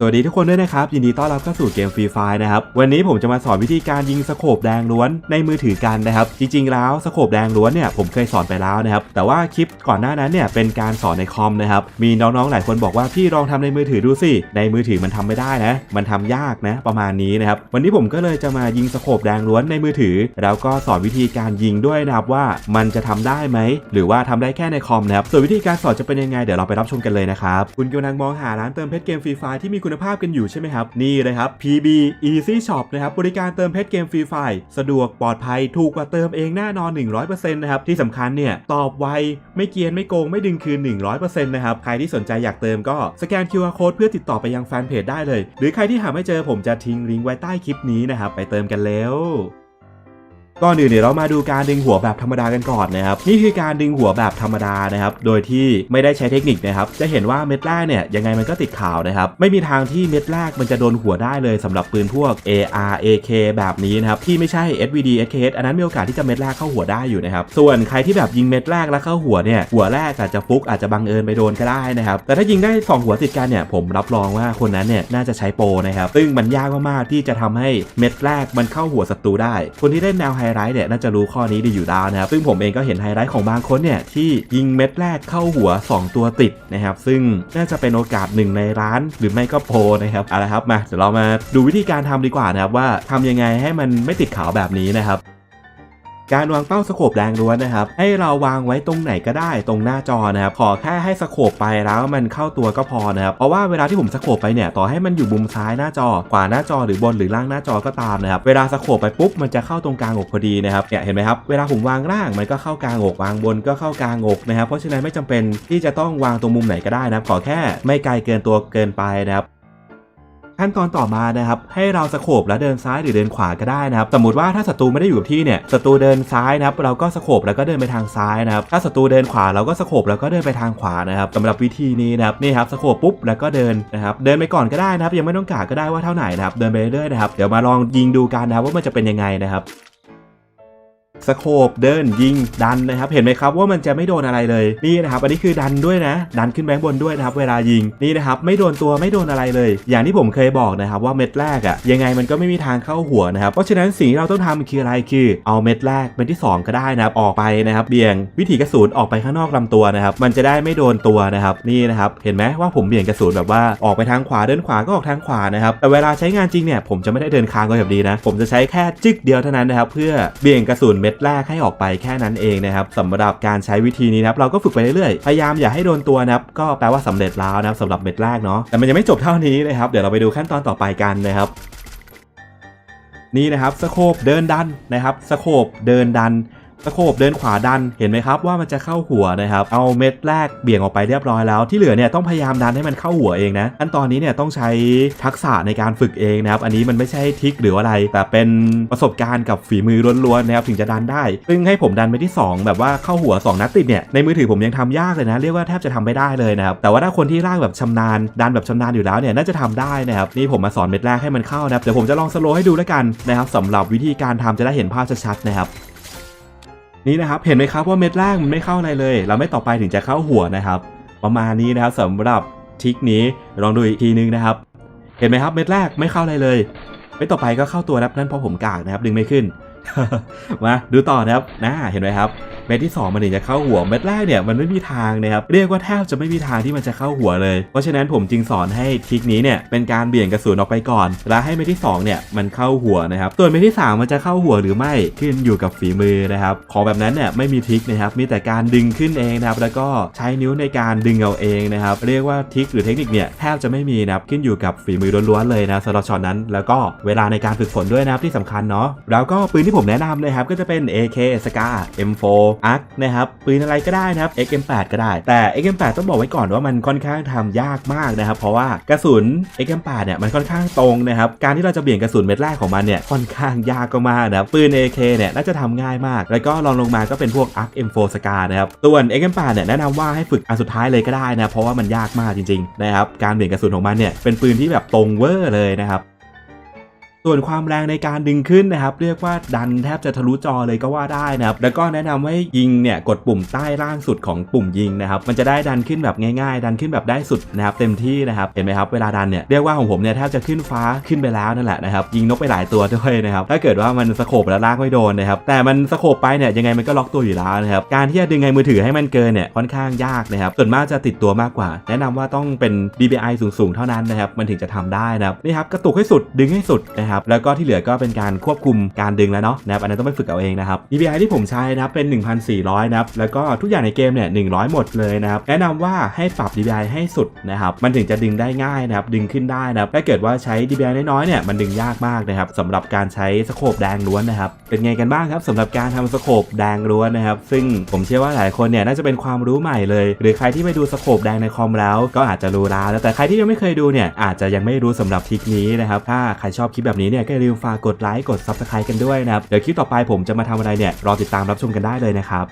สวัสดีทุกคนด้วยนะครับ ยินดีต้อนรับเข้าสู่เกมฟรีไฟนะครับ วันนี้ผมจะมาสอนวิธีการยิงสโคปแดงล้วนในมือถือกันนะครับ จริงๆแล้วสโคปแดงล้วนเนี่ยผมเคยสอนไปแล้วนะครับ แต่ว่าคลิปก่อนหน้านั้นเนี่ยเป็นการสอนในคอมนะครับ มีน้องๆหลายคนบอกว่าพี่ลองทำในมือถือดูสิ ในมือถือมันทำไม่ได้นะ มันทำยากนะ ประมาณนี้นะครับ วันนี้ผมก็เลยจะมายิงสโคปแดงล้วนในมือถือ แล้วก็สอนวิธีการยิงด้วยนะครับว่ามันจะทำได้ไหมหรือว่าทำได้แค่ในคอมนะครับ ส่วนวิธีการสอนจะเป็นยังไงเดี๋ยวเราไปรับชมกันเลยนะครับ คุณกำลังมองหาร้านเติมเพชรเกมฟรีไฟที่มีคุณภาพกันอยู่ใช่ไหมครับ นี่เลยครับ PB Easy Shop นะครับบริการเติมเพชรเกมฟรีไฟสะดวกปลอดภัยถูกกว่าเติมเองแน่นอน 100%นะครับที่สำคัญเนี่ยตอบไวไม่เกียนไม่โกงไม่ดึงคืน 100%นะครับใครที่สนใจอยากเติมก็สแกน QR Code เพื่อติดต่อไปยังแฟนเพจได้เลย หรือใครที่หาไม่เจอผมจะทิ้งลิงก์ไว้ใต้คลิปนี้นะครับไปเติมกันแล้ว ก่อนอื่นเนี่ยเรามาดูการดึงหัวแบบธรรมดากันก่อนนะครับนี่คือการดึงหัวแบบธรรมดานะครับโดยที่ไม่ได้ใช้เทคนิคนะครับจะเห็นว่าเม็ดแรกเนี่ยยังไงมันก็ติดขาวนะครับไม่มีทางที่เม็ดแรกมันจะโดนหัวได้เลยสำหรับปืนพวก AR AK แบบนี้นะครับที่ไม่ใช่ SVD SKS อันนั้นมีโอกาสที่จะเม็ดแรกเข้าหัวได้อยู่นะครับส่วนใครที่แบบยิงเม็ดแรกแล้วเข้าหัวเนี่ยหัวแรกอาจจะฟุกอาจจะบังเอิญไปโดนก็ได้นะครับแต่ถ้ายิงได้สองหัวติดกันเนี่ยผมรับรองว่าคนนั้นเนี่ยน่าจะใช้โปรนะครับซึ่งมันยากมากๆที่จะทำให้เม็ดแรกมันเข้าหัวศัตรูได้ คนที่เล่นแนวไฮไลท์เนี่ยน่าจะรู้ข้อนี้ดีอยู่แล้วนะครับซึ่งผมเองก็เห็นไฮไลท์ของบางคนเนี่ยที่ยิงเม็ดแรกเข้าหัว 2 ตัวติดนะครับซึ่งน่าจะเป็นโอกาสหนึ่งในร้าน หรือไม่ก็โพนะครับเอาละครับมาเดี๋ยวเรามาดูวิธีการทำดีกว่านะครับว่าทำยังไงให้มันไม่ติดขาวแบบนี้นะครับ การวางเป้าสโคปแดงล้วนนะครับ ให้เราวางไว้ตรงไหนก็ได้ตรงหน้าจอนะครับ ขอแค่ให้สโคปไปแล้วมันเข้าตัวก็พอนะครับ เพราะว่าเวลาที่ผมสโคปไปเนี่ยต่อให้มันอยู่มุมซ้ายหน้าจอ ขวาหน้าจอหรือบนหรือล่างหน้าจอก็ตามนะครับ เวลาสโคปไปปุ๊บมันจะเข้าตรงกลางอกพอดีนะครับ เนี่ยเห็นไหมครับ เวลาผมวางล่างมันก็เข้ากลางอกวางบนก็เข้ากลางอกนะครับ เพราะฉะนั้นไม่จำเป็นที่จะต้องวางตรงมุมไหนก็ได้นะครับ ขอแค่ไม่ไกลเกินตัวเกินไปนะครับ ขั้นตอนต่อมานะครับให้เราสโคบแล้วเดินซ้ายหรือเดินขวาก็ได้นะครับสมมติว่าถ้าศัตรูไม่ได้อยู่กับที่เนี่ยศัตรูเดินซ้ายนะครับเราก็สโคบแล้วก็เดินไปทางซ้ายนะครับถ้าศัตรูเดินขวาเราก็สโคบแล้วก็เดินไปทางขวานะครับสำหรับวิธีนี้นะครับนี่ครับสโคบปุ๊บแล้วก็เดินนะครับเดินไปก่อนก็ได้นะครับยังไม่ต้องกะก็ได้ว่าเท่าไหร่นะครับเดินไปเรื่อยๆนะครับเดี๋ยวมาลองยิงดูกันนะครับว่ามันจะเป็นยังไงนะครับ สโคบเดินยิงดันนะครับ เห็นไหมครับว่ามันจะไม่โดนอะไรเลยนี่นะครับ อันนี้คือดันด้วยนะ ดันขึ้นแบงบนด้วยนะครับ เวลายิงนี่นะครับ ไม่โดนตัวไม่โดนอะไรเลย อย่างที่ผมเคยบอกนะครับว่าเม็ดแรกอะ่ะยังไงมันก็ไม่มีทางเข้าหัวนะครับ เพราะฉะนั้นสิ่งที่เราต้องทำคืออะไรคือเอาเม็ดแรกเป็นที่ 2 ก็ได้นะครับออกไปนะครับเบี่ยงวิถีกระสุนออกไปข้างนอกลำตัวนะครับ มันจะได้ไม่โดนตัวนะครับนี่นะครับเห็นไหมว่าผมเบี่ยงกระสุนแบบว่าออกไปทางขวาเดินขวาก็ออกทางขวานะครับแต่เวลาใช้งานจริงเนี่ยผมจะไม่ได้เดินค้างก็แบบนี้นะผมจะใช้แค่จึกเดียวเท่านั้นนะครับเพื่อเบี่ยงกระสุนเม็ดแรกให้ออกไปแค่นั้นเองนะครับสำหรับการใช้วิธีนี้นะครับเราก็ฝึกไปเรื่อยๆพยายามอย่าให้โดนตัวนะครับก็แปลว่าสำเร็จแล้วนะครับสำหรับเม็ดแรกเนาะแต่มันยังไม่จบเท่านี้นะครับเดี๋ยวเราไปดูขั้นตอนต่อไปกันนะครับนี่นะครับสโคบเดินดันนะครับสโคบเดินดัน สโคบเดินขวาดันเห็นไหมครับว่ามันจะเข้าหัวนะครับ เอาเม็ดแรกเบี่ยงออกไปเรียบร้อยแล้ว ที่เหลือเนี่ยต้องพยายามดันให้มันเข้าหัวเองนะขั้นตอนนี้เนี่ยต้องใช้ทักษะในการฝึกเองนะครับ อันนี้มันไม่ใช่ทิคหรืออะไร แต่เป็นประสบการณ์กับฝีมือล้วนๆนะครับถึงจะดันได้ ซึ่งให้ผมดันไปที่ 2 แบบว่าเข้าหัว 2 นัดติดเนี่ยในมือถือผมยังทำยากเลยนะ เรียกว่าแทบจะทำไม่ได้เลยนะครับแต่ว่าถ้าคนที่ร่างแบบชำนาญดันแบบชำนาญอยู่แล้วเนี่ยน่าจะทำได้นะครับนี่ผมมาสอนเม็ดแรกให้มันเข้านะครับเดี๋ยวผมจะลองสโลว์ให้ดูแล้วกันนะครับสำหรับวิธีการทำจะได้เห็นภาพชัดๆนะครับ นี่นะครับเห็นไหมครับว่าเม็ดแรกมันไม่เข้าอะไรเลย เราไม่ต่อไปถึงจะเข้าหัวนะครับ ประมาณนี้นะครับสำหรับทริคนี้ลองดูอีกทีนึงนะครับ เห็นไหมครับเม็ดแรกไม่เข้าอะไรเลยเม็ดต่อไปก็เข้าตัวครับนั่นเพราะผมกากนะครับดึงไม่ขึ้น มาดูต่อนะครับน่าเห็นไหมครับ เม็ดที่ 2 มันถึงจะเข้าหัวเม็ดแรกเนี่ยมันไม่มีทางนะครับเรียกว่าแทบจะไม่มีทางที่มันจะเข้าหัวเลย เพราะฉะนั้นผมจึงสอนให้ทริคนี้เนี่ยเป็นการเบี่ยงกระสุนออกไปก่อนแล้วให้เม็ดที่2เนี่ยมันเข้าหัวนะครับส่วนเม็ดที่ 3 มันจะเข้าหัวหรือไม่ขึ้นอยู่กับฝีมือนะครับของแบบนั้นเนี่ยไม่มีทริคนะครับมีแต่การดึงขึ้นเองนะครับแล้วก็ใช้นิ้วในการดึงเอาเองนะครับเรียกว่าทริคหรือเทคนิคเนี่ยแทบจะไม่มีนะครับขึ้นอยู่กับฝีมือล้วนๆเลยนะสำหรับช็อตนั้น แล้วก็เวลาในการฝึกฝนด้วยนะครับที่สำคัญเนาะแล้วก็ปืนที่ผมแนะนำเลยครับก็จะเป็น AK Scar M4 ARC นะครับปืนอะไรก็ได้นะครับ XM8 ก็ได้ แต่ XM8 ต้องบอกไว้ก่อนว่ามันค่อนข้างทำยากมากนะครับ เพราะว่ากระสุน XM8 เนี่ยมันค่อนข้างตรงนะครับการที่เราจะเบี่ยงกระสุนเม็ดแรกของมันเนี่ยค่อนข้างยากก็มากนะครับปืน AK เนี่ยน่าจะทำง่ายมาก แล้วก็ลองลงมาก็เป็นพวก ARC M4 Scar นะครับส่วน XM8 เนี่ยแนะนำว่าให้ฝึกอันสุดท้ายเลยก็ได้นะเพราะว่ามันยากมากจริงๆนะครับการเบี่ยงกระสุนของมันเนี่ยเป็นปืนที่แบบตรงเวอร์เลยนะครับ ส่วนความแรงในการดึงขึ้นนะครับ เรียกว่าดันแทบจะทะลุจอเลยก็ว่าได้นะครับ แล้วก็แนะนำให้ยิงเนี่ยกดปุ่มใต้ล่างสุดของปุ่มยิงนะครับ มันจะได้ดันขึ้นแบบง่ายๆ ดันขึ้นแบบได้สุดนะครับเต็มที่นะครับเห็นไหมครับเวลาดันเนี่ยเรียกว่าของผมเนี่ยแทบจะขึ้นฟ้าขึ้นไปแล้วนั่นแหละนะครับยิงนกไปหลายตัวด้วยนะครับถ้าเกิดว่ามันสโคปแล้วลากไม่โดนนะครับแต่มันสโคปไปเนี่ยยังไงมันก็ล็อกตัวอยู่แล้วนะครับการที่จะดึงไงมือถือให้มันเกินเนี่ยค่อนข้างยากนะครับส่วนมากจะติดตัวมากกว่า แนะนำว่าต้องเป็น DPI สูงๆเท่านั้นนะครับมันถึงจะทำได้นะครับนี่ครับกระตุกให้สุดดึงให้สุดนะครับแล้วก็ที่เหลือก็เป็นการควบคุมการดึงแล้วเนาะนะครับอันนั้นต้องไปฝึกเอาเองนะครับ DPI ที่ผมใช้นะครับเป็น 1,400นะครับแล้วก็ทุกอย่างในเกมเนี่ย100 หมดเลยนะครับแนะนำว่าให้ปรับ DPI ให้สุดนะครับมันถึงจะดึงได้ง่ายนะครับดึงขึ้นได้นะครับถ้าเกิดว่าใช้ DPI น้อยๆเนี่ยมันดึงยากมากนะครับสำหรับการใช้สโคปแดงล้วนนะครับเป็นไงกันบ้างครับสำหรับการทำสโคปแดงล้วนนะครับซึ่งผมเชื่อว่าหลายคนเนี่ยน่าจะเป็นความรู้ใหม่เลย หรือใครที่ไปดูสโคปแดงในคอมแล้ว ก็อาจจะรู้แล้วแต่ใครที่ยังไม่เคยดูเนี่ยอาจจะยังไม่รู้สำหรับทริคนี้นะครับถ้าใครชอบคลิปแบบนี้เนี่ยก็อย่าลืมฝากกดไลค์กด Subscribe กันด้วยนะครับเดี๋ยวคลิปต่อไปผมจะมาทำอะไรเนี่ยรอติดตามรับชมกันได้เลยนะครับ